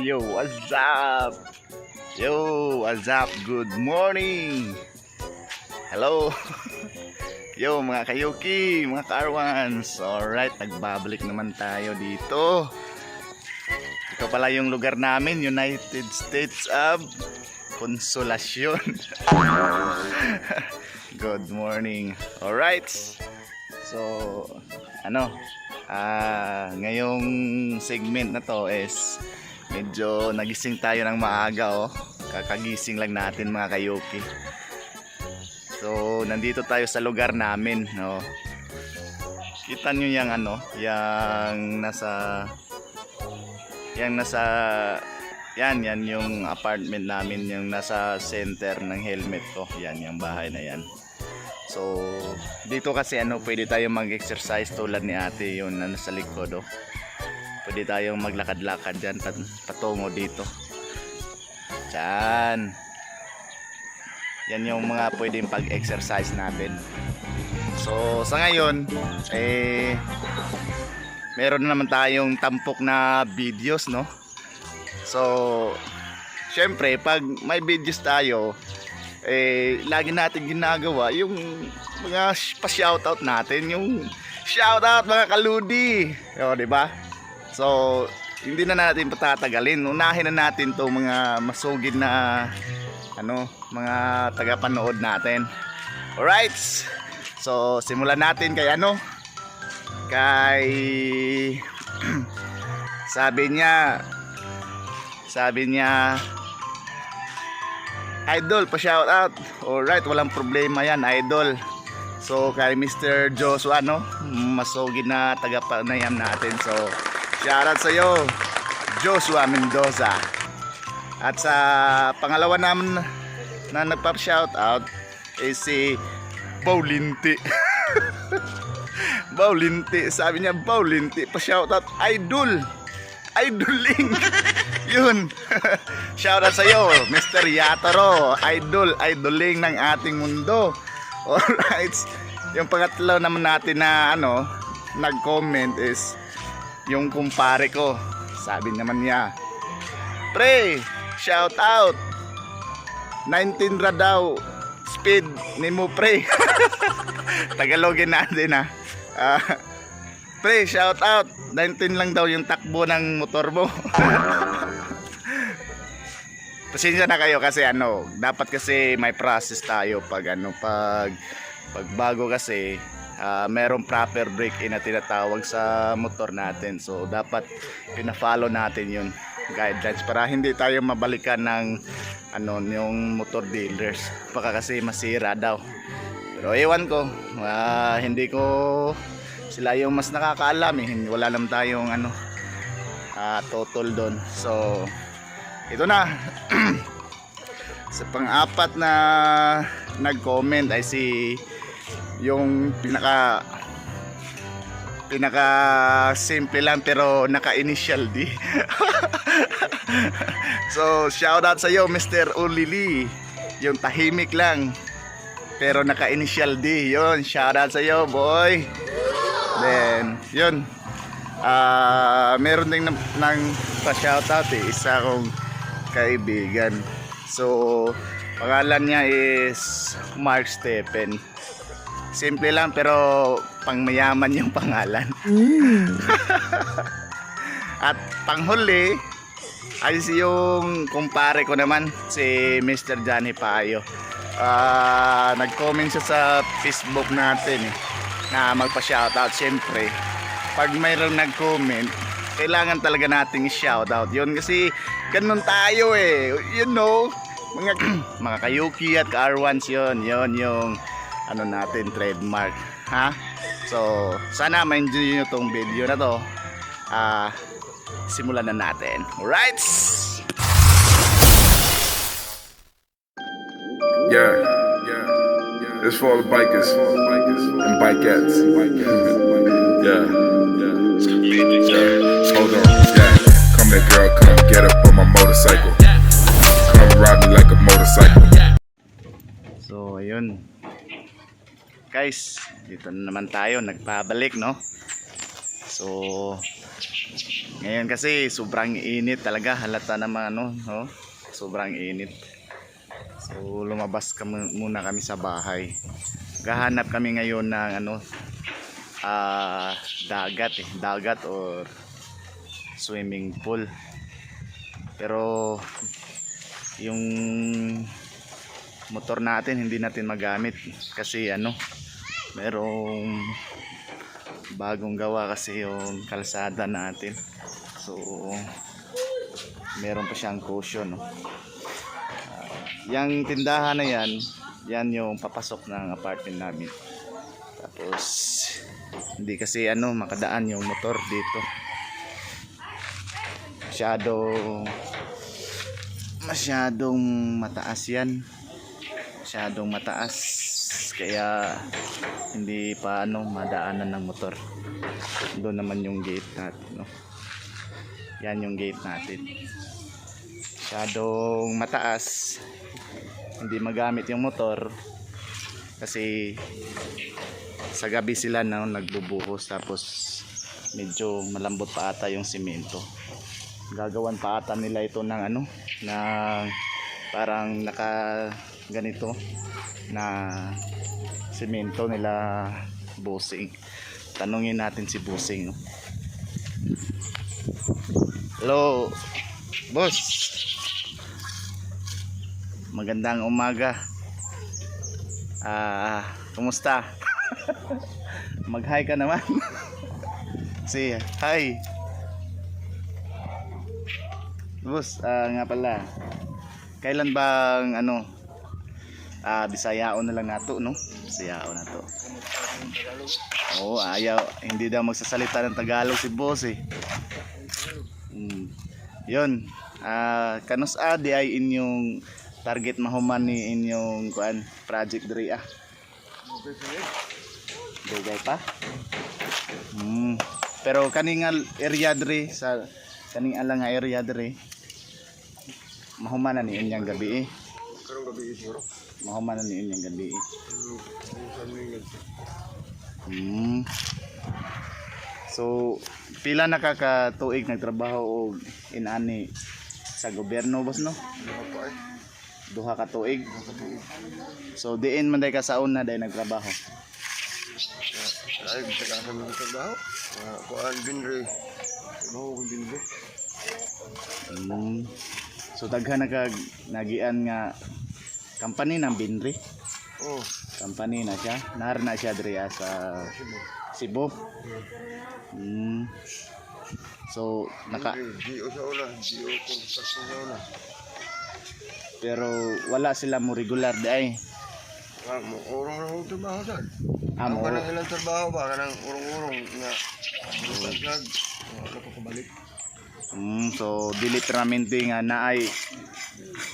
Yo, what's up? Yo, what's up? Good morning. Hello. Yo, mga kayuki, mga karwans. Alright, nagbabalik naman tayo dito. Ito pala yung lugar namin, United States of Consolacion. Good morning. Alright. So, ano, ah, ngayong segment na to is medyo nagising tayo ng maaga oh. Kakagising lang natin mga kayoki. So, nandito tayo sa lugar namin, no. Kita nyo yung ano, yung nasa yung nasa yan, yan yung apartment namin, yung nasa center ng helmet ko. Yan, yung bahay na yan. So, dito kasi ano, pwede tayong mag-exercise tulad ni ate yun na nasa likod, oh. Pwede tayong maglakad-lakad dyan pat patungo dito. Diyan. Yan yung mga pwedeng pag-exercise natin. So, sa ngayon, eh, meron na naman tayong tampok na videos, no? So, syempre, pag may videos tayo, eh, lagi natin ginagawa yung mga sh- pa-shoutout natin, yung shoutout mga kaludi. O, di ba? So, hindi na natin patatagalin. Unahin na natin to mga masugid na ano, mga tagapanood natin. Alright. So, simulan natin kay ano? Kay sabi niya sabi niya Idol, pa-shout out. Alright, walang problema yan, Idol. So, kay Mr. Joshua, no? Masugid na taga-panayam natin. So, shout out sa iyo, Joshua Mendoza. At sa pangalawa naman na nagpa-shout out is si Paulinti. Paulinti, sabi niya Paulinti, pa-shout out, Idol. Idoling. Yun. Shout out sa iyo, Mr. Yataro. Idol, idoling ng ating mundo. Alright. Yung pangatlo naman natin na ano, nag-comment is yung kumpare ko. Sabi naman niya, Pre, shout out. 19 ra daw. Speed ni mo pre. Tagalogin natin ha. Ah, pre, shout out. 19 lang daw yung takbo ng motor mo. Pasensya na kayo kasi ano, dapat kasi may process tayo pag ano, pag pag bago kasi ah, merong proper brake in na tinatawag sa motor natin. So dapat pina-follow natin 'yun guidelines para hindi tayo mabalikan ng ano yung motor dealers. Baka kasi masira daw. Pero ewan ko ah, hindi ko sila yung mas nakakaalam eh. Wala naman tayong ano ah, total doon so ito na. Sa pang-apat na nag-comment ay si yung pinaka pinaka simple lang pero naka initial D so shout out sa iyo Mr. Ulili yung tahimik lang pero naka initial D yun shout out sa iyo boy. Then yun. Ah meron ding ng, ng pa shout out eh isa kong kaibigan. So pangalan niya is Mark Stephen simple lang pero pangmayaman yung pangalan at panghuli ay si yung kumpare ko naman si Mr. Johnny Payo. Ah, nag-comment siya sa Facebook natin eh, na magpa-shoutout syempre. Pag mayroong nag-comment, kailangan talaga nating i-shoutout. Yun kasi ganun tayo eh. You know, mga mga kayuki at ka-R1s yun. Yun yung ano natin trademark. Ha? So, sana ma-enjoy nyo tong video na to. Ah, simulan na natin. Alright? Yeah, yeah, yeah. It's for all the bikers and bikettes. Yeah, yeah, yeah. Hold on, yeah. Come here, girl, come get up on my motorcycle. Come ride me like a motorcycle. So, ayun. Guys, dito na naman tayo. Nagpabalik, no? So, Ngayon kasi sobrang init talaga, halata naman ano, no? Sobrang init. So lumabas kami, muna kami sa bahay. Gahanap kami ngayon ng ano ah dagat eh, dagat or swimming pool. Pero yung motor natin hindi natin magamit. Kasi ano merong bagong gawa kasi yung kalsada natin. So meron pa siyang cushion no? Ah, yung tindahan na yan yan yung papasok ng apartment namin. Tapos hindi kasi ano makadaan yung motor dito. Masyadong masyadong mataas yan masyadong mataas. Kaya hindi pa ano madaanan ng motor. Doon naman yung gate natin no? yan yung gate natin. Masyadong mataas. Hindi magamit yung motor kasi sa gabi sila no, nagbubuhos. Tapos medyo malambot pa ata yung simento. Gagawan pa ata nila ito ng ano ng parang naka ganito na semento nila Busing. Tanungin natin si Busing. Hello, boss. Magandang umaga. Ah, kumusta? Mag-hi ka naman. si, hi. Boss, ah, nga pala. Kailan bang ano ah Bisayao na lang nato no? Bisayao na to Oo, ayaw. Hindi daw magsasalita ng Tagalog si boss eh. Mm. yun. Ah kanus a di ay inyong target mahuman ni inyong kuan project diri ah. Dugay pa? Mm. pero kaning area diri sa kaning alang area diri mahuman na ni inyang gabi eh. Karong gabi siguro. Mahuman na ni inyang gabi eh Minsan may Hmm. So, pila na ka ka tuig nagtrabaho og inani sa gobyerno boss no? Duha ka tuig. So, diin man day ka sa una day nagtrabaho. Ay, bisa ka sa mga trabaho. Ah, Kuan binre. Trabaho ko binre. Hmm. So, daghan na kag nagian nga company ng Binri. Oh, Company na siya. Nar na siya diri ah, sa Cebu. Hmm. So, naka G.O. sa una. G.O. kung sa una. pero wala sila mo regular day. Ah, mo urong na akong trabaho saan. Ah, Ang mo- kanang ilang trabaho ba? Kanang urong-urong nga. Bukas Wala ko kabalik. Mm, so dili permanente nga naay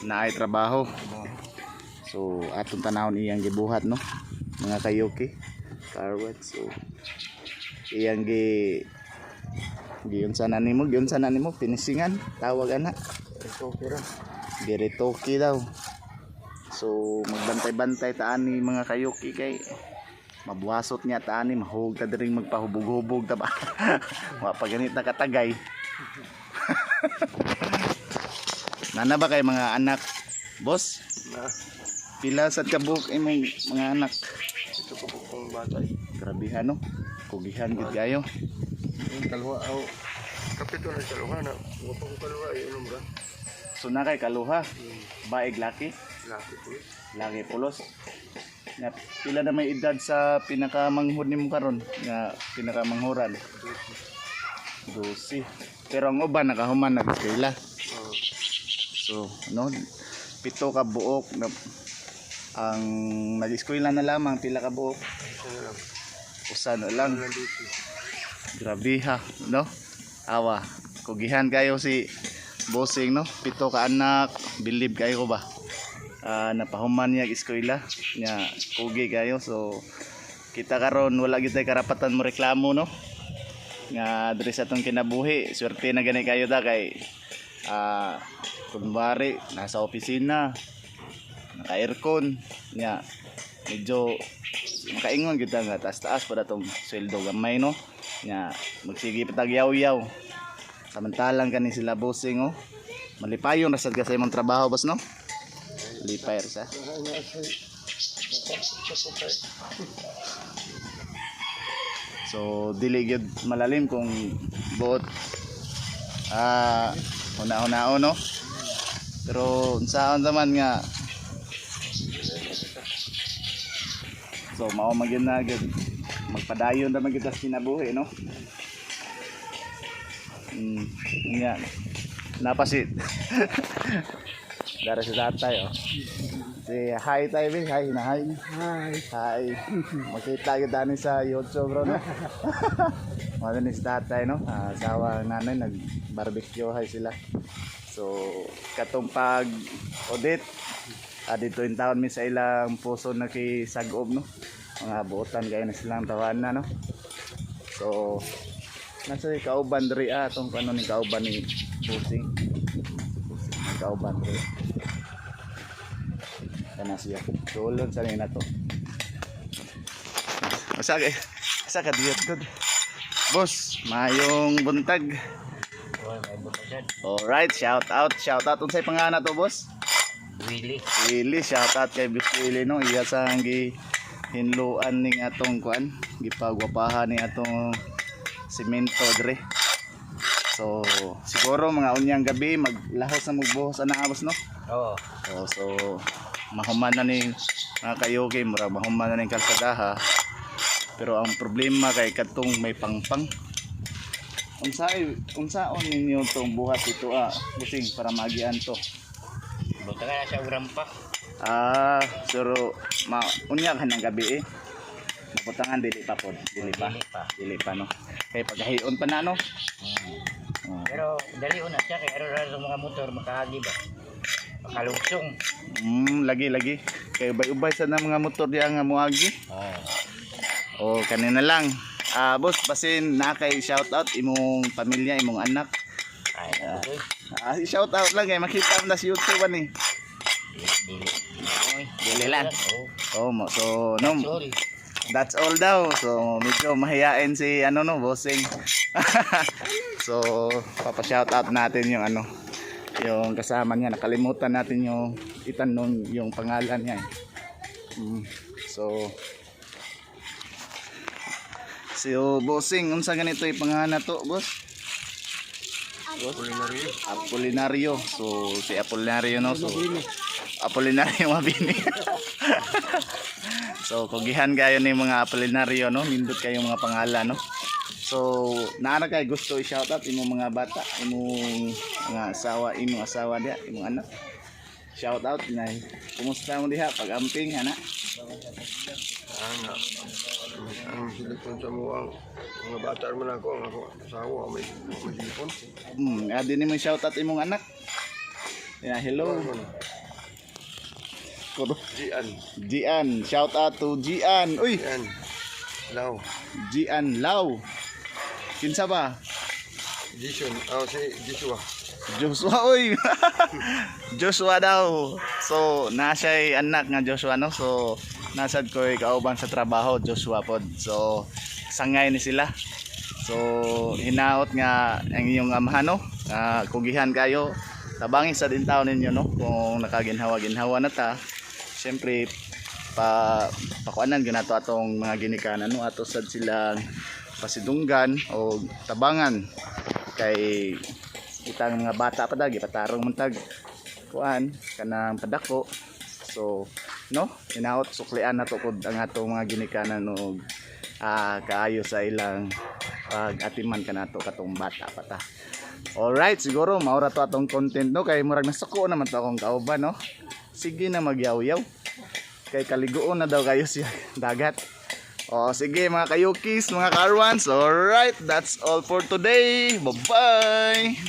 naay trabaho. So atong tanawon iyang gibuhat no? Mga kayoki carwet so iyang gi giyon sana nimo giyon sana nimo finishingan tawag ana. Ito, kira. diretoki daw. So magbantay-bantay taani mga kayoki kay mabuhasot niya taani mahug ka diring magpahubog-hubog ta ba? Wa pa ganit na katagay. Nana ba kay mga anak? Boss? Na, pila sad ka buok imong mga anak ito ko po kong bata eh. grabe no kugihan gid kayo Yung kalwa ako. Kapito na sa luha na. Huwag pa ko kalwa eh. Ano ba? so na kay kaluha baig laki Laki eh. laki pulos nga pila na may edad sa pinakamanghod nimo karon nga pinakamanghuran 12 pero ang uban nakahuman nag-eskwela Oh. so no pito ka buok na ang nag-eskwela na lamang pila ka buok Isa na lang. Grabe ha, no? Awa, kugihan kayo si Bossing, no? Pito ka anak, believe kayo ba? Ah, napahuman niya eskwela, nya kugi kayo. So kita karon wala gyud karapatan mo reklamo, no? Nga diri sa tong kinabuhi, swerte na gani kayo da kay ah kunwari nasa opisina, naka aircon, nya medyo makaingon kita nga taas-taas pa tong sweldo gamay no nya magsige patag yaw-yaw Samantalang kani sila bossing oh. Malipayon na sad ka sa imong trabaho boss no? Malipay ra sa. Nga. So dili gyud malalim kung buot ah una-una no. Pero unsaon naman nga So mao magyud na gyud magpadayon na magyud tas kinabuhi no. Mm, yan. Napasit. Dara si tatay oh. Si hi tayo bin, hi na hi. Hi. Hi. Makita kita ni sa YouTube bro no. Mga ni si tatay no. Ah, asawa ng nanay nag barbecue hay sila. So katong pag audit ah, dito in town mi sa ilang puso na kay sagob no. Mga buotan kayo na silang tawanan no. So nasa ni kauban diri ah tong kano ni kauban ni. Pusing kauban diri. Kana siya. Tulon sa nina to. Asa ka? Asa ka diyot good. Boss, mayong buntag. Alright, shout out, shout out. Unsay pangalan to, boss? Willie. Willie, shout out kay Boss Willie no. Iya sa gi hinluan ning atong kuan, gipagwapahan ni atong semento dre. So, siguro mga unyang gabi maglahos na magbuhos ana boss no. Oo. Oh, so mahuman na ni mga kayoke, mura mahuman na ni kalsadaha. Pero ang problema kay katong may pangpang. Unsa unsaon ninyo tong buhat ito ah, busing para magian to. Buta ka na siya urampa. Ah, pero ma unya ka ng gabi eh. Naputangan dili pa pod, dili pa. Dili pa. Dili pa no. Kay paghahion pa na no. Mm. Oh. Pero dali una siya kay araw sa mga motor makahagi ba. Makalugsong. Mm, lagi lagi. Kay ubay-ubay sa na mga motor diya nga muagi. Oo. O kanina lang. Ah, boss, basin na kay shout out imong pamilya, imong anak. Ay, okay. Ah, shout out lang kay makita mo na si YouTube ani. Dili. Dili. Dili lang. Oo. Oh, mo. So, no, Sorry. that's all daw. So, medyo mahiyain si ano no, bossing. so, papa-shout out natin yung ano, yung kasama niya. Nakalimutan natin yung itanong yung pangalan niya. eh. Mm, so, So, bossing, unsa ganito yung pangalan to, boss? Culinary. Apolinario. So, si Apolinario, no? So, Apolinario Mabini. so, kugihan kayo ni mga Apolinario, no? Nindot kayo mga pangalan, no? So, naara kay gusto i-shoutout imong mga bata, imong mga asawa, imong asawa diha, imong anak. Shoutout na. Kumusta mo diha pag amping Ana. Ang silikon sa muwang mga bata man ako, ang ako asawa may may silikon. Hmm, adi ni mo shoutout imong anak. Yeah, hello. Kudo. Jian. Gian, shout out to Gian. Uy, Yan. Lao. Gian Lau. Kinsa ba? Jison. Oh, si Joshua. Joshua oy. Joshua daw. So, nasa'y anak nga Joshua no. So, nasad ko kauban sa trabaho Joshua pod. So, sangay ni sila. So, hinaot nga ang inyong amahan no. Ah, kugihan kayo. Tabangin sa din taon ninyo no kung nakaginhawa-ginhawa na ta. Siyempre pa pakuanan gyud nato atong mga ginikanan no ato sad silang pasidunggan o tabangan kay itang mga bata pa dagi patarong muntag kuan kanang padako so no inaot suklian nato pod ang atong mga ginikanan og ah, kaayo sa ilang pag-atiman kanato katong bata pa ta Alright, siguro maura to atong content no kay murag nasuko naman to akong kauban no. Sige na magyaw-yaw. Kay kaliguon na daw kayo siya dagat. O sige mga kayukis, mga karwans. Alright, that's all for today. Bye-bye.